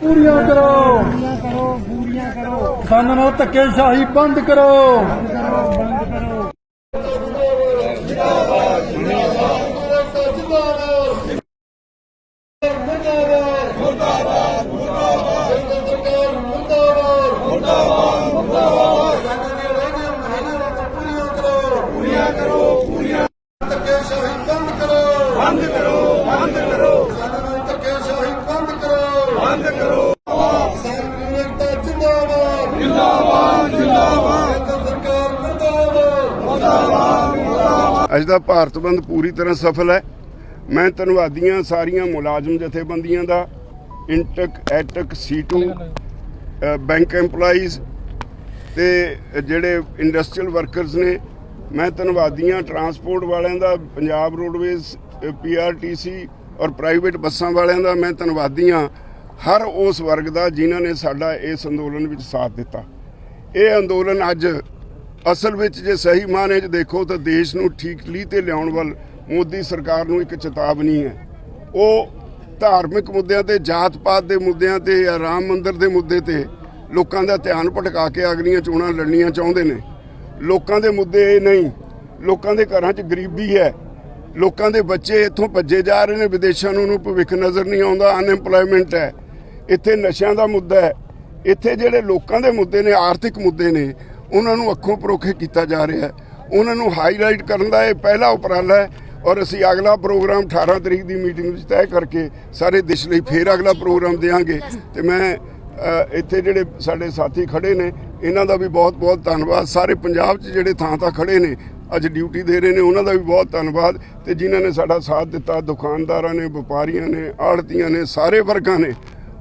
ਪੂਰੀਆਂ ਕਰੋ। ਪੂਰੀਆਂ ਕਰੋ ਪੂਰੀਆਂ ਕਰੋ ਕਿਸਾਨਾਂ ਨਾਲ ਧੱਕੇਸ਼ਾਹੀ ਬੰਦ ਕਰੋ। ਕਰੋ ਬੰਦ ਕਰੋ। ਬੰਦ ਕਰੋ ਬੰਦ ਕਰੋ ਬੰਦ ਕਰੋ ਸਾਨੂੰ ਧੱਕੇਸ਼ਾਹੀ ਬੰਦ ਕਰੋ ਬੰਦ ਕਰੋ ਸਾਨੂੰ ਏਕਤਾ ਜਿੰਦਾਬਾਦ ਜਿੰਦਾਬਾਦ ਜਿੰਦਾਬਾਦ ਸਰਕਾਰ ਮੁਰਦਾਬਾਦ ਅੱਜ ਦਾ ਭਾਰਤ ਬੰਦ ਪੂਰੀ ਤਰ੍ਹਾਂ ਸਫਲ ਹੈ। ਮੈਂ ਧੰਨਵਾਦੀਆਂ ਸਾਰੀਆਂ ਮੁਲਾਜ਼ਮ ਜਥੇਬੰਦੀਆਂ ਦਾ ਇੰਟਕ ਐਟਕ C2 ਅ, ਬੈਂਕ EMPLOYEES ਤੇ ਜਿਹੜੇ ਇੰਡਸਟਰੀਅਲ ਵਰਕਰਸ ਨੇ ਮੈਂ ਧੰਨਵਾਦੀਆਂ ਟਰਾਂਸਪੋਰਟ ਵਾਲਿਆਂ ਦਾ ਪੰਜਾਬ ਰੋਡਵੇਜ਼ ਪੀਆਰਟੀਸੀ ਔਰ ਪ੍ਰਾਈਵੇਟ ਬੱਸਾਂ ਵਾਲਿਆਂ ਦਾ ਮੈਂ ਧੰਨਵਾਦੀਆਂ ਹਰ ਉਸ ਵਰਗ ਦਾ ਜਿਨ੍ਹਾਂ ਨੇ ਸਾਡਾ ਇਸ ਅੰਦੋਲਨ ਵਿੱਚ ਸਾਥ ਦਿੱਤਾ। ਇਹ ਅੰਦੋਲਨ ਅੱਜ ਅਸਲ ਵਿੱਚ ਜੇ ਸਹੀ ਮਾਅਨੇ 'ਚ ਦੇਖੋ ਤਾਂ ਦੇਸ਼ ਨੂੰ ਠੀਕ ਲੀ ਤੇ ਲਿਆਉਣ ਵੱਲ ਮੋਦੀ ਸਰਕਾਰ ਨੂੰ ਇੱਕ ਚੇਤਾਵਨੀ ਹੈ। ਉਹ ਧਾਰਮਿਕ ਮੁੱਦਿਆਂ ਤੇ, ਜਾਤ-ਪਾਤ ਦੇ ਮੁੱਦਿਆਂ ਤੇ ਜਾਂ ਰਾਮ ਮੰਦਿਰ ਦੇ ਮੁੱਦੇ ਤੇ ਲੋਕਾਂ ਦਾ ਧਿਆਨ ਭਟਕਾ ਕੇ ਅਗਲੀਆਂ ਚੋਣਾਂ ਲੜਨੀਆਂ ਚਾਹੁੰਦੇ ਨੇ। ਲੋਕਾਂ ਦੇ ਮੁੱਦੇ ਇਹ ਨਹੀਂ, ਲੋਕਾਂ ਦੇ ਘਰਾਂ 'ਚ ਗਰੀਬੀ ਹੈ। ਲੋਕਾਂ ਦੇ ਬੱਚੇ ਇੱਥੋਂ ਭੱਜੇ ਜਾ ਰਹੇ ਨੇ, ਵਿਦੇਸ਼ਾਂ ਨੂੰ ਉਹਨੂੰ ਭਵਿੱਖ ਨਜ਼ਰ ਨਹੀਂ ਆਉਂਦਾ ਅਨਐਮਪਲੋਇਮੈਂਟ ਹੈ। ਇੱਥੇ ਨਸ਼ਿਆਂ ਦਾ ਮੁੱਦਾ ਹੈ। ਇੱਥੇ ਜਿਹੜੇ ਲੋਕਾਂ ਦੇ ਮੁੱਦੇ ਨੇ, ਆਰਥਿਕ ਮੁੱਦੇ ਨੇ ਉਹਨਾਂ ਨੂੰ ਅੱਖੋਂ ਪਰੋਖੇ ਕੀਤਾ ਜਾ ਰਿਹਾ ਹੈ। ਉਹਨਾਂ ਨੂੰ ਹਾਈਲਾਈਟ ਕਰਨ ਦਾ ਇਹ ਪਹਿਲਾ ਉਪਰਾਲਾ ਹੈ ਔਰ ਅਸੀਂ ਅਗਲਾ ਪ੍ਰੋਗਰਾਮ 18 ਤਰੀਕ ਦੀ ਮੀਟਿੰਗ ਵਿੱਚ ਤੈਅ ਕਰਕੇ ਸਾਰੇ ਦੇਸ਼ ਲਈ ਫੇਰ ਅਗਲਾ ਪ੍ਰੋਗਰਾਮ ਦੇਵਾਂਗੇ ਤੇ ਮੈਂ ਇੱਥੇ ਜਿਹੜੇ ਸਾਡੇ ਸਾਥੀ ਖੜੇ ਨੇ, ਇਹਨਾਂ ਦਾ ਵੀ ਬਹੁਤ ਬਹੁਤ ਧੰਨਵਾਦ। ਸਾਰੇ ਪੰਜਾਬ 'ਚ ਜਿਹੜੇ ਥਾਂ ਥਾਂ ਖੜੇ ਨੇ, ਅੱਜ ਡਿਊਟੀ ਦੇ ਰਹੇ ਨੇ, ਉਹਨਾਂ ਦਾ ਵੀ ਬਹੁਤ ਧੰਨਵਾਦ। ਤੇ ਜਿਨ੍ਹਾਂ ਨੇ ਸਾਡਾ ਸਾਥ ਦਿੱਤਾ, ਦੁਕਾਨਦਾਰਾਂ ਨੇ, ਵਪਾਰੀਆਂ ਨੇ, ਆੜਤੀਆਂ ਨੇ, ਸਾਰੇ ਵਰਗਾਂ ਨੇ,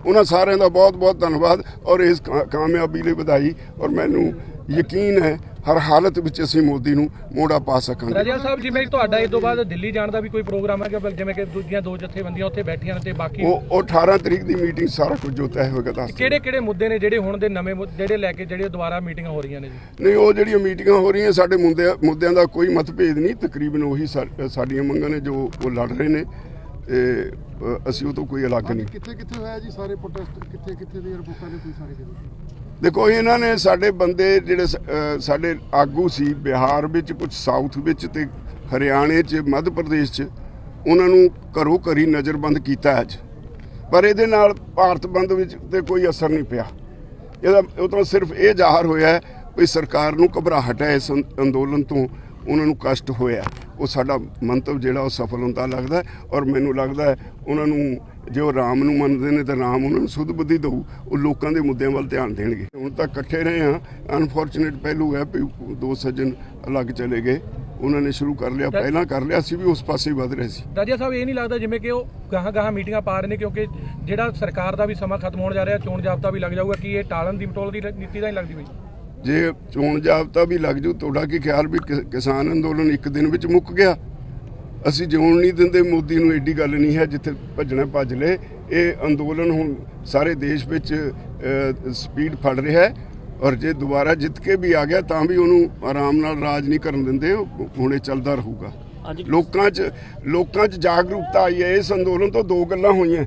ਉਹਨਾਂ ਸਾਰਿਆਂ ਦਾ ਬਹੁਤ ਬਹੁਤ ਧੰਨਵਾਦ। ਔਰ ਇਸ ਕਾ- ਕਾਮਯਾਬੀ ਲਈ ਵਧਾਈ। ਔਰ ਮੈਨੂੰ ਯਕੀਨ ਹੈ ਹਰ ਹਾਲਤ ਵਿੱਚ ਅਸੀਂ ਮੋਦੀ ਨੂੰ ਮੋੜਾ ਪਾ ਸਕਾਂਗੇ। ਰਾਜਾ ਸਾਹਿਬ ਜਿਵੇਂ ਤੁਹਾਡਾ ਇਸ ਤੋਂ ਬਾਅਦ ਦਿੱਲੀ ਜਾਣ ਦਾ ਵੀ ਕੋਈ ਪ੍ਰੋਗਰਾਮ ਹੈ ਕਿ ਜਿਵੇਂ ਕਿ ਦੂਜੀਆਂ ਦੋ ਜਥੇਬੰਦੀਆਂ ਉੱਥੇ ਬੈਠੀਆਂ ਨੇ ਤੇ ਬਾਕੀ ਉਹ ਉਹ 18 ਤਰੀਕ ਦੀ ਮੀਟਿੰਗ ਸਾਰਾ ਕੁਝ ਜੋ ਤੈਅ ਹੋਏਗਾ ਦੱਸ। ਕਿਹੜੇ ਕਿਹੜੇ ਮੁੱਦੇ ਨੇ ਜਿਹੜੇ ਹੁਣ ਦੇ ਨਵੇਂ ਮੁੱਦੇ ਜਿਹੜੇ ਲੈ ਕੇ ਜਿਹੜੇ ਦੁਬਾਰਾ ਮੀਟਿੰਗਾਂ ਹੋ ਰਹੀਆਂ ਨੇ ਜੀ? ਨਹੀਂ ਉਹ ਜਿਹੜੀਆਂ ਮੀਟਿੰਗਾਂ ਹੋ ਰਹੀਆਂ ਸਾਡੇ ਮੁੱਦਿਆਂ ਮੁੱਦਿਆਂ ਦਾ ਕੋਈ ਮਤਭੇਦ ਨਹੀਂ ਤਕਰੀਬਨ ਉਹੀ ਸਾਡੀਆਂ ਮੰਗਾਂ ਨੇ ਜੋ ਉਹ ਲੜ ਰਹੇ ਨੇ ਤੇ ਅਸੀਂ ਉਹ ਤੋਂ ਕੋਈ ਅਲੱਗ ਨਹੀਂ। ਕਿੱਥੇ ਕਿੱਥੇ ਹੋਇਆ ਜੀ ਸਾਰੇ ਪ੍ਰੋਟੈਸਟ ਕਿੱਥੇ ਕਿੱਥੇ ਦੇ ਰਿਪੋਰਟਾਂ ਨੇ ਕੋਈ ਸਾਰੇ ਕਿਤੇ ਦੇਖੋ, ਇਹਨਾਂ ਨੇ ਸਾਡੇ ਬੰਦੇ ਜਿਹੜੇ ਸ- ਸਾਡੇ ਆਗੂ ਸੀ ਬਿਹਾਰ ਵਿੱਚ ਕੁਝ ਸਾਊਥ ਵਿੱਚ ਤੇ ਹਰਿਆਣੇ 'ਚ, ਮੱਧ ਪ੍ਰਦੇਸ਼ 'ਚ, ਉਹਨਾਂ ਨੂੰ ਘਰੋ ਘਰੀ ਨਜ਼ਰਬੰਦ ਕੀਤਾ ਅੱਜ। ਪਰ ਇਹਦੇ ਨਾਲ ਭਾਰਤ ਬੰਦ ਵਿੱਚ ਤੇ ਕੋਈ ਅਸਰ ਨਹੀਂ ਪਿਆ। ਇਹਦਾ ਉਹ ਤਾਂ ਸਿਰਫ ਇਹ ਜ਼ਾਹਰ ਹੋਇਆ ਵੀ ਸਰਕਾਰ ਨੂੰ ਘਬਰਾਹਟ ਹੈ ਇਸ ਅੰਦ- ਅੰਦੋਲਨ ਤੋਂ, ਉਹਨਾਂ ਨੂੰ ਕਸ਼ਟ ਹੋਇਆ। ਉਹ ਸਾਡਾ ਮੰਤਵ ਜਿਹੜਾ ਉਹ ਸਫਲ ਹੁੰਦਾ ਲੱਗਦਾ ਔਰ ਮੈਨੂੰ ਲੱਗਦਾ ਉਹਨਾਂ ਨੂੰ ਜੇ ਉਹ ਰਾਮ ਨੂੰ ਮੰਨਦੇ ਨੇ ਤਾਂ ਰਾਮ ਉਹਨਾਂ ਨੂੰ ਸੁਧ ਬੁੱਧੀ ਦਊ ਉਹ ਲੋਕਾਂ ਦੇ ਮੁੱਦਿਆਂ ਵੱਲ ਧਿਆਨ ਦੇਣਗੇ। ਹੁਣ ਤੱਕ ਇਕੱਠੇ ਰਹੇ ਆ ਅਨਫੋਰਚੂਨੇਟ ਪਹਿਲੂ ਹੈ ਵੀ ਦੋ ਸੱਜਣ ਅਲੱਗ ਚਲੇ ਗਏ ਉਹਨਾਂ ਨੇ ਸ਼ੁਰੂ ਕਰ ਲਿਆ ਪਹਿਲਾਂ ਕਰ ਲਿਆ ਸੀ ਵੀ ਉਸ ਪਾਸੇ ਹੀ ਵਧ ਰਹੇ ਸੀ। ਰਾਜਾ ਸਾਹਿਬ ਇਹ ਨਹੀਂ ਲੱਗਦਾ ਜਿਵੇਂ ਕਿ ਉਹ ਗਾਹਾਂ ਗਾਹਾਂ ਮੀਟਿੰਗਾਂ ਪਾ ਰਹੇ ਨੇ ਕਿਉਂਕਿ ਜਿਹੜਾ ਸਰਕਾਰ ਦਾ ਵੀ ਸਮਾਂ ਖਤਮ ਹੋਣ ਜਾ ਰਿਹਾ ਚੋਣ ਜਾਬਤਾ ਵੀ ਲੱਗ ਜਾਊਗਾ ਕਿ ਇਹ ਟਾਲਣ ਦੀ ਮਟੋਲ ਦੀ ਨੀਤੀ ਤਾਂ ਨਹੀਂ ਲੱਗਦੀ ਬਈ? ਜੇ ਚੋਣ ਜਾਬਤਾ ਵੀ ਲੱਗ ਜੂ ਤੁਹਾਡਾ ਕੀ ਖਿਆਲ ਵੀ ਕਿ- ਕਿਸਾਨ ਅੰਦੋਲਨ ਇੱਕ ਦਿਨ ਵਿੱਚ ਮੁੱਕ ਗਿਆ? ਅਸੀਂ ਜਿਉਣ ਨਹੀਂ ਦਿੰਦੇ ਮੋਦੀ ਨੂੰ ਐਡੀ ਗੱਲ ਨਹੀਂ ਹੈ ਜਿੱਥੇ ਭੱਜਣਾ ਭੱਜ ਲੇ। ਇਹ ਅੰਦੋਲਨ ਹੁਣ ਸਾਰੇ ਦੇਸ਼ ਵਿੱਚ ਸਪੀਡ ਫੜ ਰਿਹਾ ਹੈ ਔਰ ਜੇ ਦੁਬਾਰਾ ਜਿੱਤ ਕੇ ਵੀ ਆ ਗਿਆ ਤਾਂ ਵੀ ਉਹਨੂੰ ਆਰਾਮ ਨਾਲ ਰਾਜ ਨਹੀਂ ਕਰਨ ਦਿੰਦੇ ਹੁਣ ਇਹ ਚੱਲਦਾ ਰਹੂਗਾ। ਲੋਕਾਂ 'ਚ ਲੋਕਾਂ 'ਚ ਜਾਗਰੂਕਤਾ ਆਈ ਹੈ ਇਸ ਅੰਦੋਲਨ ਤੋਂ ਦੋ ਗੱਲਾਂ ਹੋਈਆਂ।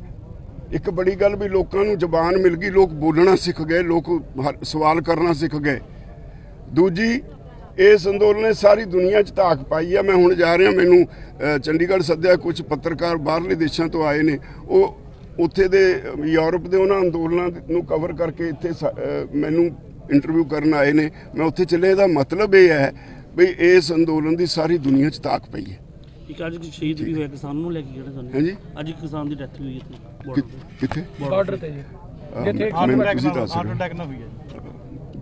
ਇੱਕ ਬੜੀ ਗੱਲ ਵੀ ਲੋਕਾਂ ਨੂੰ ਜ਼ਬਾਨ ਮਿਲ ਗਈ ਲੋਕ ਬੋਲਣਾ ਸਿੱਖ ਗਏ ਲੋਕ ਸਵਾਲ ਕਰਨਾ ਸਿੱਖ ਗਏ। ਦੂਜੀ ਇਸ ਅੰਦੋਲਨ ਨੇ ਸਾਰੀ ਦੁਨੀਆ 'ਚ ਧਾਕ ਪਾਈ ਹੈ ਮੈਂ ਹੁਣ ਜਾ ਰਿਹਾ ਮੈਨੂੰ ਚੰਡੀਗੜ੍ਹ ਸੱਦਿਆ ਕੁਝ ਪੱਤਰਕਾਰ ਬਾਹਰਲੇ ਦੇਸ਼ਾਂ ਤੋਂ ਆਏ ਨੇ। ਉਹ ਉੱਥੇ ਦੇ ਯੂਰਪ ਦੇ ਉਹਨਾਂ ਅੰਦੋਲਨਾਂ ਨੂੰ ਕਵਰ ਕਰਕੇ ਇੱਥੇ ਮੈਨੂੰ ਇੰਟਰਵਿਊ ਕਰਨ ਆਏ ਨੇ। ਮੈਂ ਉੱਥੇ ਚੱਲੇ ਇਹਦਾ ਮਤਲਬ ਇਹ ਹੈ ਵੀ ਇਸ ਅੰਦੋਲਨ ਦੀ ਸਾਰੀ ਦੁਨੀਆ 'ਚ ਧਾਕ ਪਈ ਹੈ। ਇੱਕ ਅੱਜ ਸ਼ਹੀਦ ਵੀ ਹੋਇਆ ਕਿਸਾਨ ਨੂੰ ਲੈ ਕੇ ਕਿਹੜੇ ਤੁਹਾਨੂੰ ਹਾਂਜੀ? ਅੱਜ ਇੱਕ ਕਿਸਾਨ ਦੀ ਡੈਥ ਹੋਈ ਇੱਥੇ। ਕਿੱਥੇ? ਬਾਰਡਰ ਤੇ। ਜੀ। ਜਿੱਥੇ ਮੈਨੂੰ ਤੁਸੀਂ ਦੱਸ ਰਹੇ ਹੋ। ਅਟੈਕ ਨਾ ਹੋਈ ਹੈ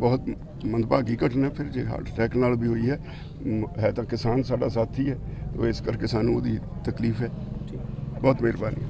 ਬਹੁਤ ਮੰਦਭਾਗੀ ਘਟਨਾ ਫਿਰ ਜੇ ਹਾਰਟ ਅਟੈਕ ਨਾਲ ਵੀ ਹੋਈ ਹੈ ਮ, ਹੈ ਤਾਂ ਕਿਸਾਨ ਸਾਡਾ ਸਾਥੀ ਹੈ ਤੋ ਇਸ ਕਰਕੇ ਸਾਨੂੰ ਉਹਦੀ ਤਕਲੀਫ ਹੈ। ਬਹੁਤ ਮਿਹਰਬਾਨੀ।